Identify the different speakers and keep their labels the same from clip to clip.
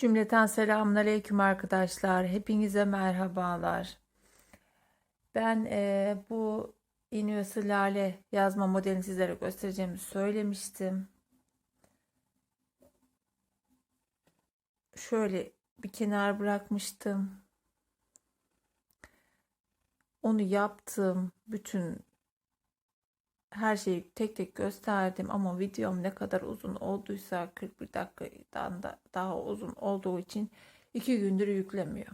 Speaker 1: Cümleten selamünaleyküm arkadaşlar. Hepinize merhabalar. Ben eee, bu İnüyası Lale yazma modelini sizlere göstereceğimi söylemiştim. Şöyle bir kenar bırakmıştım. Onu yaptım. Bütün her şeyi tek tek gösterdim ama videom ne kadar uzun olduysa 41 dakikadan da daha uzun olduğu için iki gündür yüklemiyor.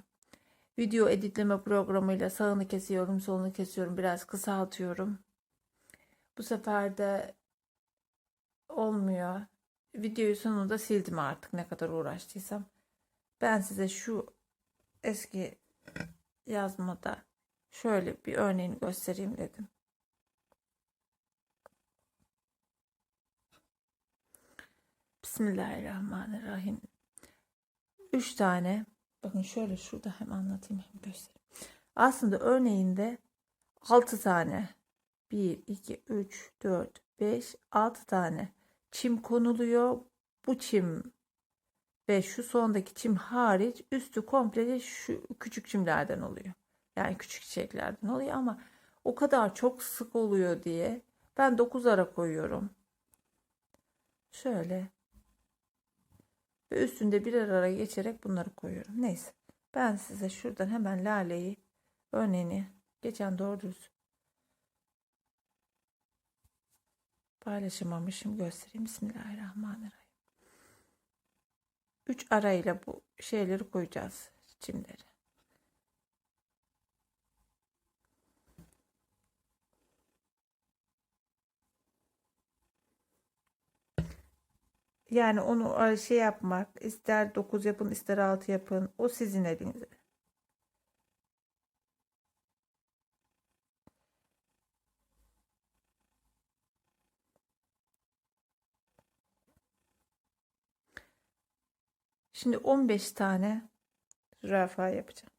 Speaker 1: Video editleme programıyla sağını kesiyorum, solunu kesiyorum, biraz kısaltıyorum. Bu sefer de olmuyor. Videoyu sonunda sildim artık ne kadar uğraştıysam. Ben size şu eski yazmada şöyle bir örneğini göstereyim dedim. Bismillahirrahmanirrahim. Üç tane. Bakın şöyle şurada hem anlatayım hem göstereyim. Aslında örneğinde altı tane. Bir, iki, üç, dört, beş, altı tane çim konuluyor. Bu çim ve şu sondaki çim hariç üstü komple şu küçük çimlerden oluyor. Yani küçük çiçeklerden oluyor ama o kadar çok sık oluyor diye ben 9 ara koyuyorum. Şöyle ve üstünde birer ara geçerek bunları koyuyorum. Neyse. Ben size şuradan hemen laleyi örneğini geçen doğru düz paylaşamamışım göstereyim. Bismillahirrahmanirrahim. 3 arayla bu şeyleri koyacağız çimleri. Yani onu şey yapmak ister 9 yapın ister 6 yapın o sizin elinizde. Şimdi 15 tane zürafa yapacağım.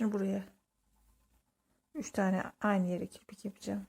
Speaker 1: Şimdi buraya 3 tane aynı yere kirpik yapacağım.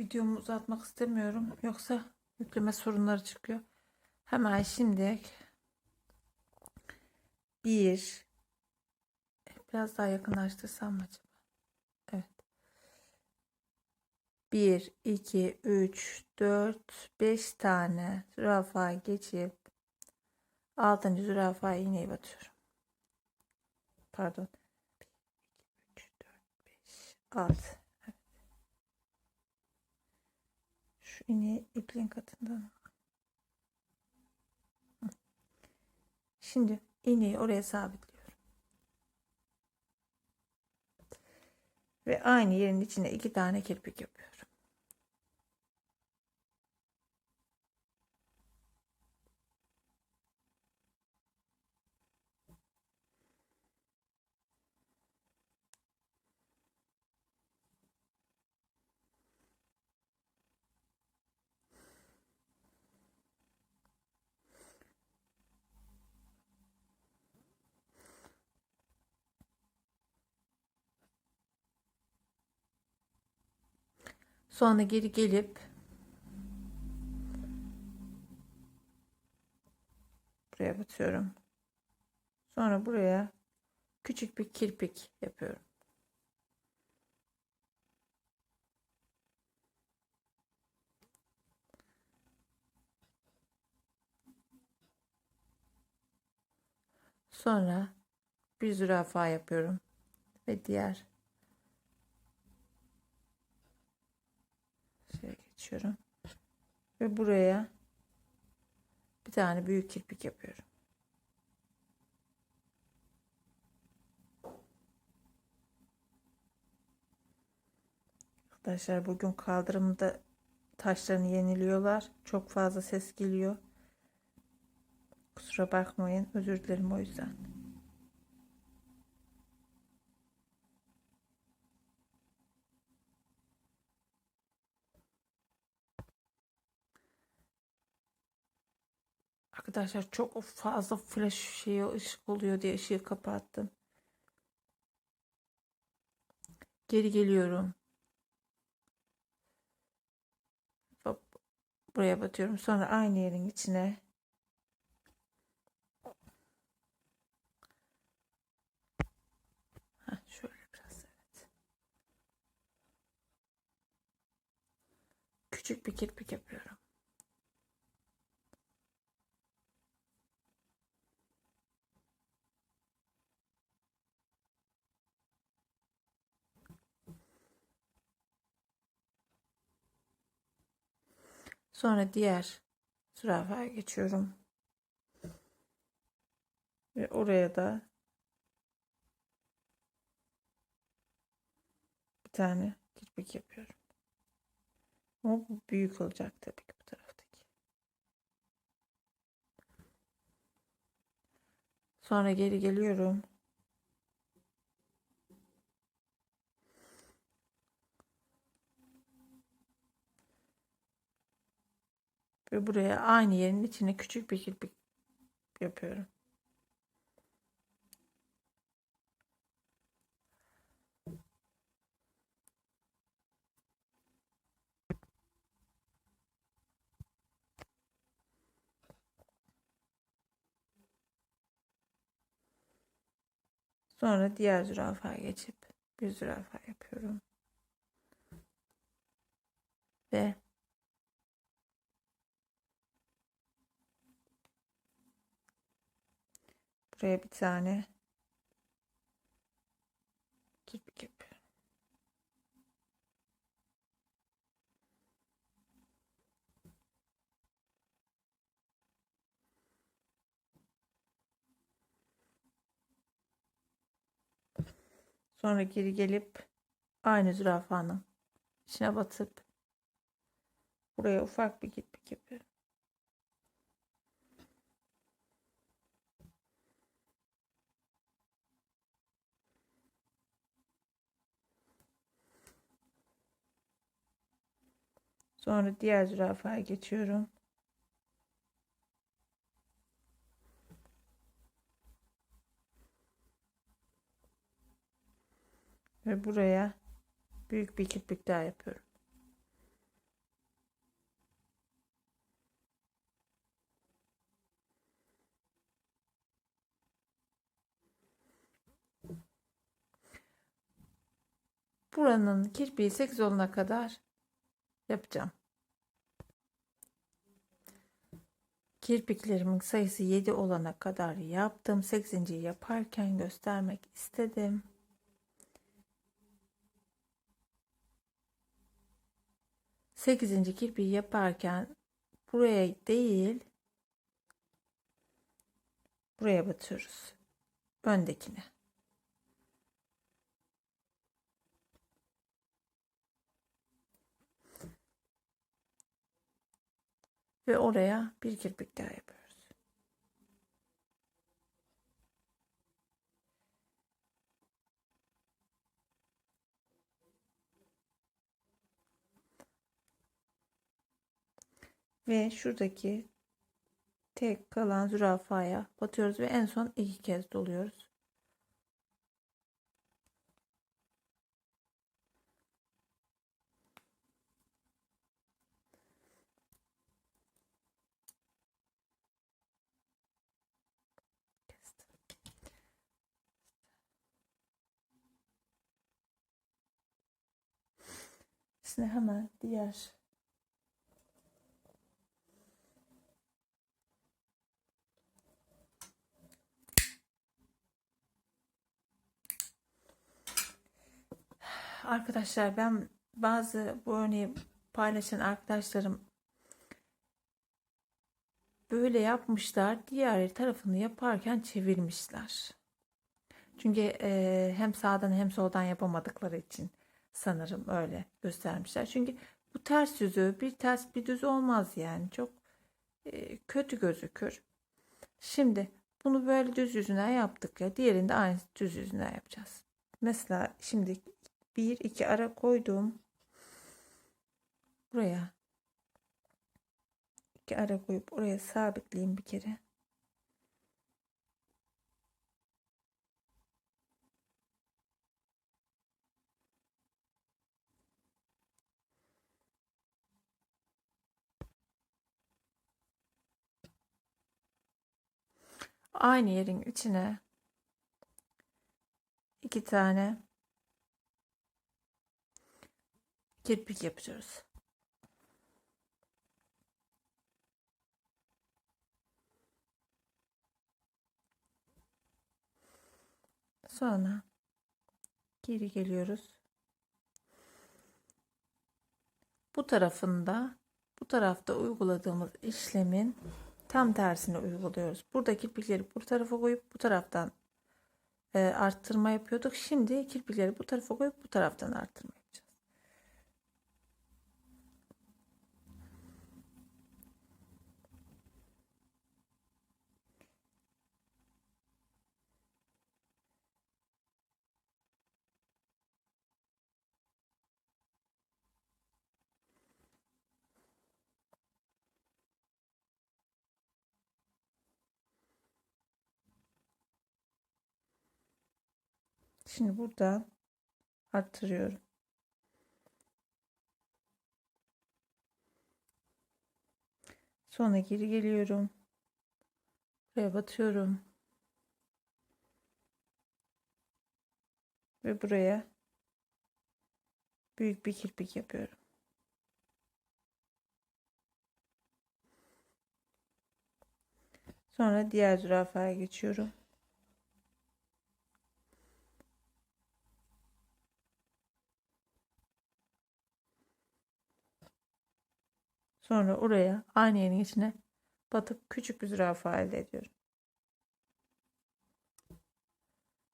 Speaker 1: Videomu uzatmak istemiyorum. Yoksa yükleme sorunları çıkıyor. Hemen şimdi bir biraz daha yakınlaştırsam mı acaba? Evet. 1, 2, 3, 4, 5 tane zürafa geçip 6. zürafa iğneyi batıyorum. Pardon. 1, 2, 3, 4, 5, 6. Evet. Şu ipliğin katından. Şimdi iğneyi oraya sabitliyorum. Ve aynı yerin içine iki tane kirpik yapıyorum. Sonra geri gelip buraya batıyorum. Sonra buraya küçük bir kirpik yapıyorum. Sonra bir zürafa yapıyorum ve diğer şeye geçiyorum ve buraya bir tane büyük kirpik yapıyorum. Arkadaşlar bugün kaldırımda taşlarını yeniliyorlar. Çok fazla ses geliyor. Kusura bakmayın. Özür dilerim o yüzden. Arkadaşlar çok fazla flash şeyi ışık oluyor diye ışığı kapattım. Geri geliyorum. Buraya batıyorum. Sonra aynı yerin içine şöyle biraz evet. Küçük bir kirpik yapıyorum. Sonra diğer zürafaya geçiyorum. Ve oraya da bir tane kirpik yapıyorum. Ama bu büyük olacak tabii ki bu taraftaki. Sonra geri geliyorum. Ve buraya aynı yerin içine küçük bir kirpik yapıyorum. Sonra diğer zürafaya geçip bir zürafa yapıyorum. Ve buraya bir tane kirpik yapıyorum. Sonra geri gelip aynı zürafanın içine batıp buraya ufak bir kirpik yapıyorum. Sonra diğer zürafaya geçiyorum. Ve buraya büyük bir kirpik daha yapıyorum. Buranın kirpiği 8 olana kadar yapacağım. Kirpiklerimin sayısı 7 olana kadar yaptım. 8. yaparken göstermek istedim. Sekizinci kirpiği yaparken buraya değil buraya batıyoruz. Öndekine. Ve oraya bir kirpik daha yapıyoruz. Ve şuradaki tek kalan zürafaya batıyoruz ve en son iki kez doluyoruz. Şimdi hemen diğer Arkadaşlar ben bazı bu örneği paylaşan arkadaşlarım böyle yapmışlar. Diğer tarafını yaparken çevirmişler. Çünkü e, hem sağdan hem soldan yapamadıkları için sanırım öyle göstermişler. Çünkü bu ters yüzü bir ters bir düz olmaz yani. Çok e, kötü gözükür. Şimdi bunu böyle düz yüzüne yaptık ya. Diğerini de aynı düz yüzüne yapacağız. Mesela şimdi bir iki ara koydum. Buraya iki ara koyup oraya sabitleyeyim bir kere. Aynı yerin içine iki tane kirpik yapacağız. Sonra geri geliyoruz. Bu tarafında bu tarafta uyguladığımız işlemin tam tersini uyguluyoruz. Buradaki kirpikleri bu tarafa koyup bu taraftan e, arttırma yapıyorduk. Şimdi kirpikleri bu tarafa koyup bu taraftan arttırma yapacağız. Şimdi burada arttırıyorum. Sonra geri geliyorum. Buraya batıyorum. Ve buraya büyük bir kirpik yapıyorum. Sonra diğer zürafaya geçiyorum. Sonra oraya aynı yerin içine batıp küçük bir zürafa elde ediyorum.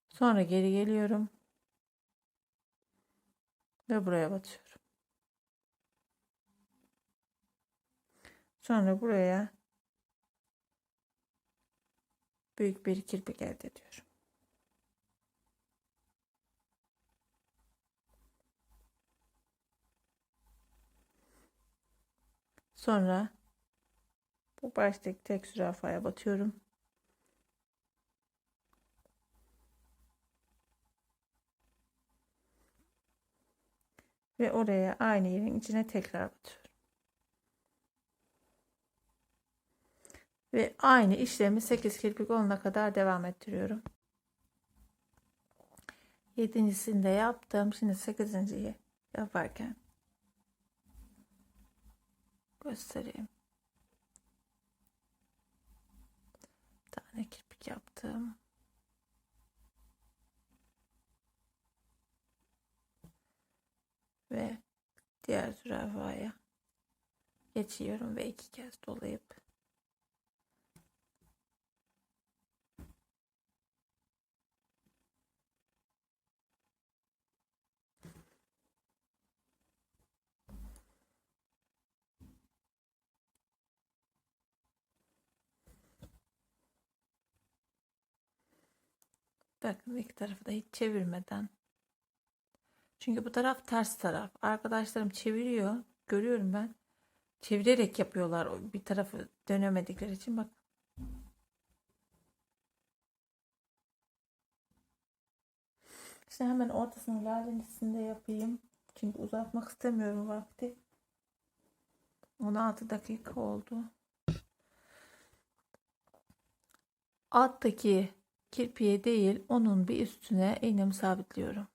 Speaker 1: Sonra geri geliyorum. Ve buraya batıyorum. Sonra buraya büyük bir kirpik elde ediyorum. Sonra bu baştaki tek zürafaya batıyorum. Ve oraya aynı yerin içine tekrar batıyorum. Ve aynı işlemi 8 kirpik olana kadar devam ettiriyorum. Yedincisini de yaptım. Şimdi sekizinciyi yaparken göstereyim. Bir tane kirpik yaptım. Ve diğer zürafaya geçiyorum ve iki kez dolayıp Bakın iki tarafı da hiç çevirmeden. Çünkü bu taraf ters taraf. Arkadaşlarım çeviriyor. Görüyorum ben. Çevirerek yapıyorlar. Bir tarafı dönemedikleri için bak. İşte hemen ortasını lalenisini de yapayım. Çünkü uzatmak istemiyorum vakti. 16 dakika oldu. Alttaki kirpiğe değil onun bir üstüne iğnemi sabitliyorum.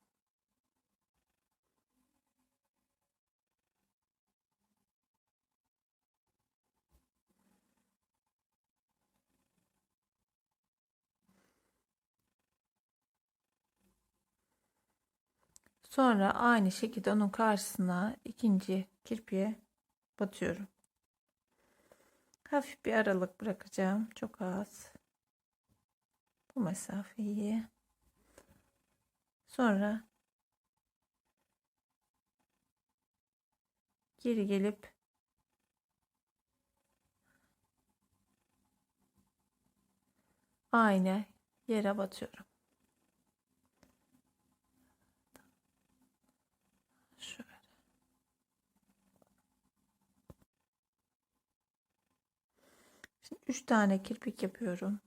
Speaker 1: Sonra aynı şekilde onun karşısına ikinci kirpiğe batıyorum. Hafif bir aralık bırakacağım. Çok az. Bu mesafeyi. Sonra geri gelip aynı yere batıyorum. Şöyle. Şimdi üç tane kirpik yapıyorum.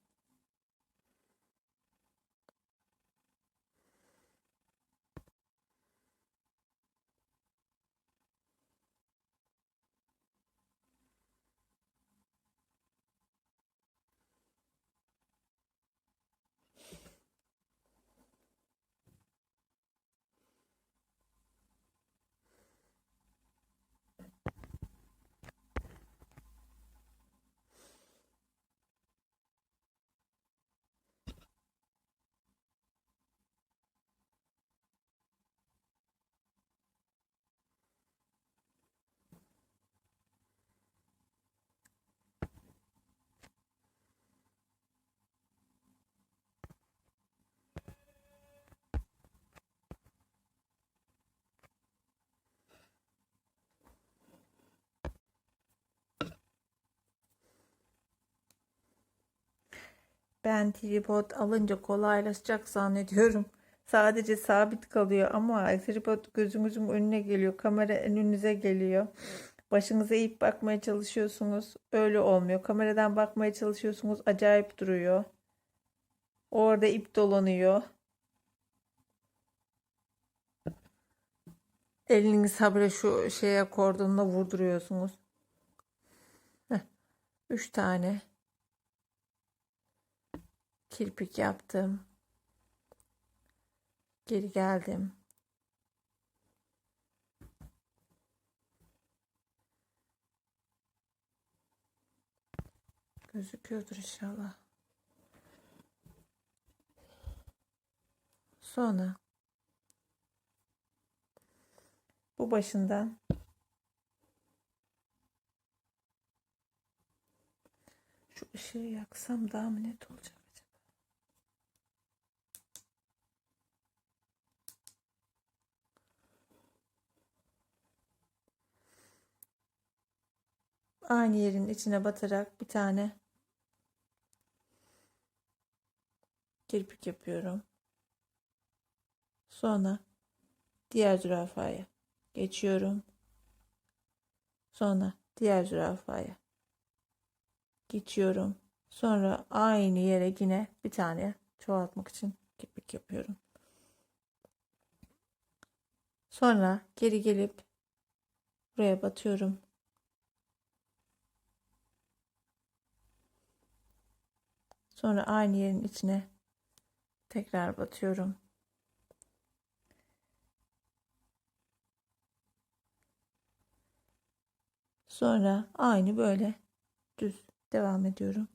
Speaker 1: Ben tripod alınca kolaylaşacak zannediyorum. Sadece sabit kalıyor ama tripod gözünüzün önüne geliyor. Kamera önünüze geliyor. Başınıza eğip bakmaya çalışıyorsunuz. Öyle olmuyor. Kameradan bakmaya çalışıyorsunuz. Acayip duruyor. Orada ip dolanıyor. Eliniz habire şu şeye kordonuna vurduruyorsunuz. Heh. Üç tane kirpik yaptım. Geri geldim. Gözüküyordur inşallah. Sonra bu başından şu ışığı yaksam daha net olacak Aynı yerin içine batarak bir tane kirpik yapıyorum. Sonra diğer zürafaya geçiyorum. Sonra diğer zürafaya geçiyorum. Sonra aynı yere yine bir tane çoğaltmak için kirpik yapıyorum. Sonra geri gelip buraya batıyorum. Sonra aynı yerin içine tekrar batıyorum. Sonra aynı böyle düz devam ediyorum.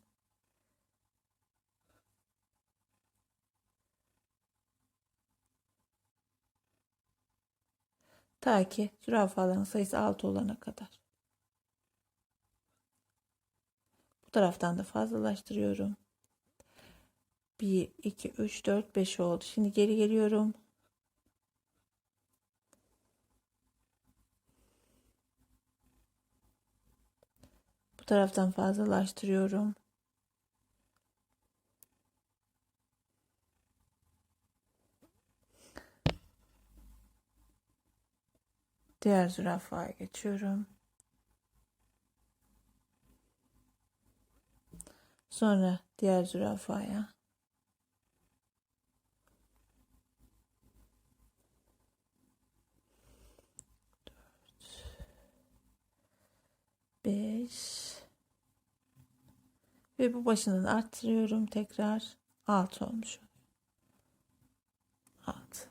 Speaker 1: Ta ki zürafaların sayısı 6 olana kadar. Bu taraftan da fazlalaştırıyorum. 1, 2, 3, 4, 5 oldu. Şimdi geri geliyorum. Bu taraftan fazlalaştırıyorum. Diğer zürafaya geçiyorum. Sonra diğer zürafaya. Beş. Ve bu başından arttırıyorum tekrar. Altı olmuş. Altı.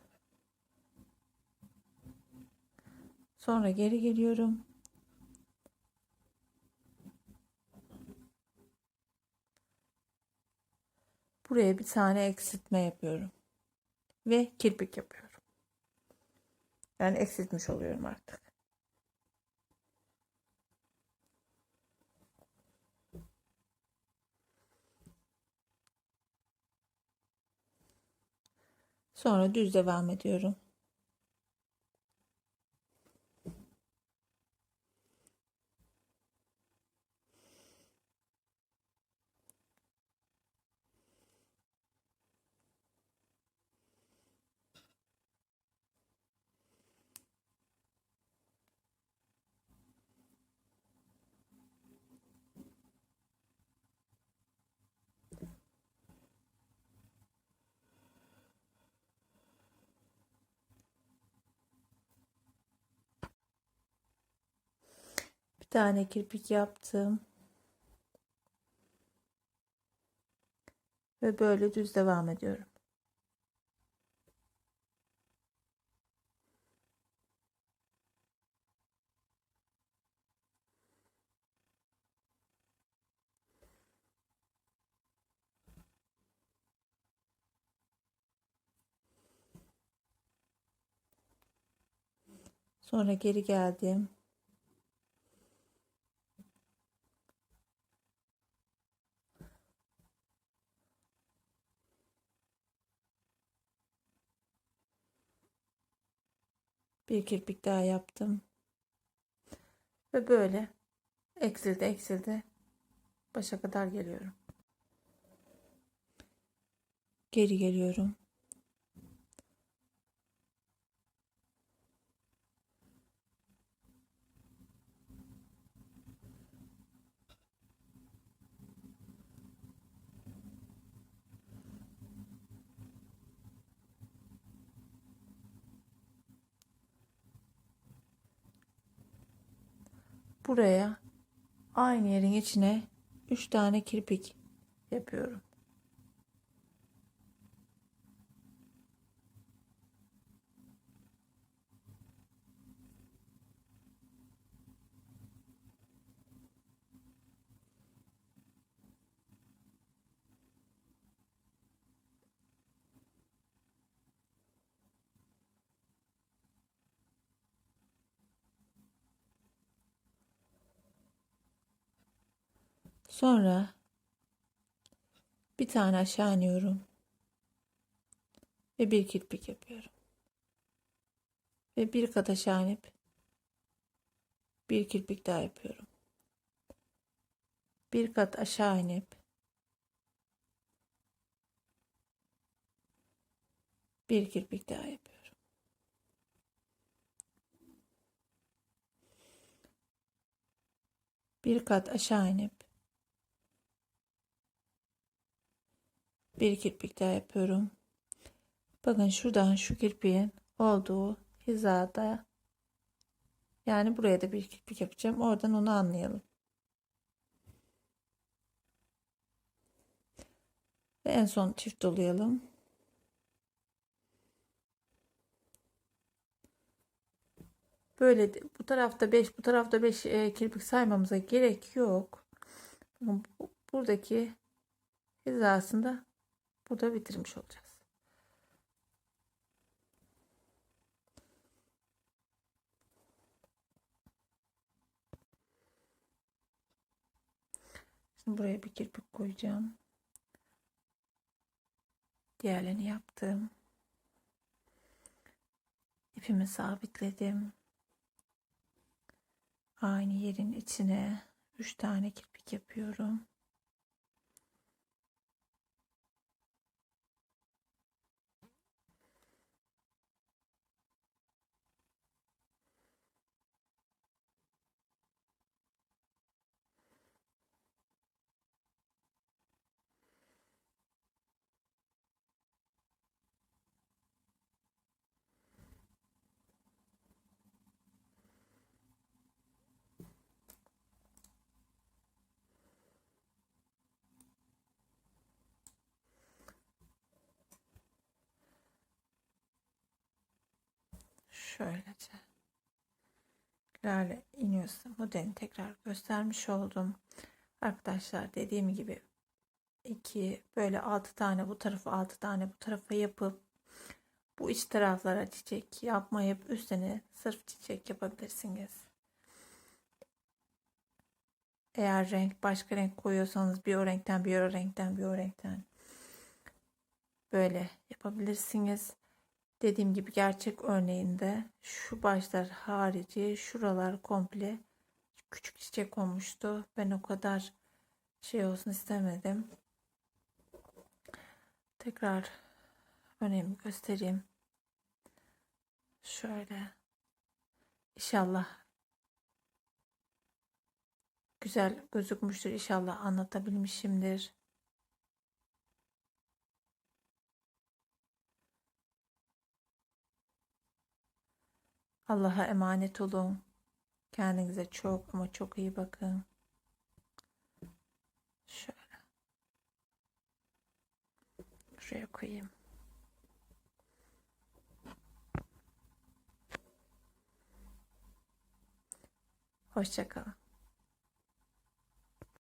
Speaker 1: Sonra geri geliyorum. Buraya bir tane eksiltme yapıyorum. Ve kirpik yapıyorum. Yani eksiltmiş oluyorum artık. Sonra düz devam ediyorum. Tane kirpik yaptım. Ve böyle düz devam ediyorum. Sonra geri geldim. Bir kirpik daha yaptım. Ve böyle eksildi eksildi. Başa kadar geliyorum. Geri geliyorum. Buraya aynı yerin içine 3 tane kirpik yapıyorum. Sonra bir tane aşağı iniyorum. Ve bir kirpik yapıyorum. Ve bir kat aşağı inip bir kirpik daha yapıyorum. Bir kat aşağı inip bir kirpik daha yapıyorum. Bir kat aşağı inip bir kirpik daha yapıyorum. Bakın şuradan şu kirpiğin olduğu hizada yani buraya da bir kirpik yapacağım. Oradan onu anlayalım. Ve en son çift dolayalım. Böyle bu tarafta 5 bu tarafta 5 kirpik saymamıza gerek yok. Buradaki hizasında burada bitirmiş olacağız. Şimdi buraya bir kirpik koyacağım. Diğerlerini yaptım. İpimi sabitledim. Aynı yerin içine 3 tane kirpik yapıyorum. Şöylece lale iniyorsa modelini tekrar göstermiş oldum. Arkadaşlar dediğim gibi iki böyle altı tane bu tarafa altı tane bu tarafa yapıp bu iç taraflara çiçek yapmayıp üstüne sırf çiçek yapabilirsiniz. Eğer renk başka renk koyuyorsanız bir o renkten bir o renkten bir o renkten böyle yapabilirsiniz. Dediğim gibi gerçek örneğinde şu başlar harici şuralar komple küçük çiçek olmuştu. Ben o kadar şey olsun istemedim. Tekrar örneğimi göstereyim. Şöyle. İnşallah güzel gözükmüştür. İnşallah anlatabilmişimdir. Allah'a emanet olun. Kendinize çok ama çok iyi bakın. Şöyle. Şuraya koyayım. Hoşçakalın.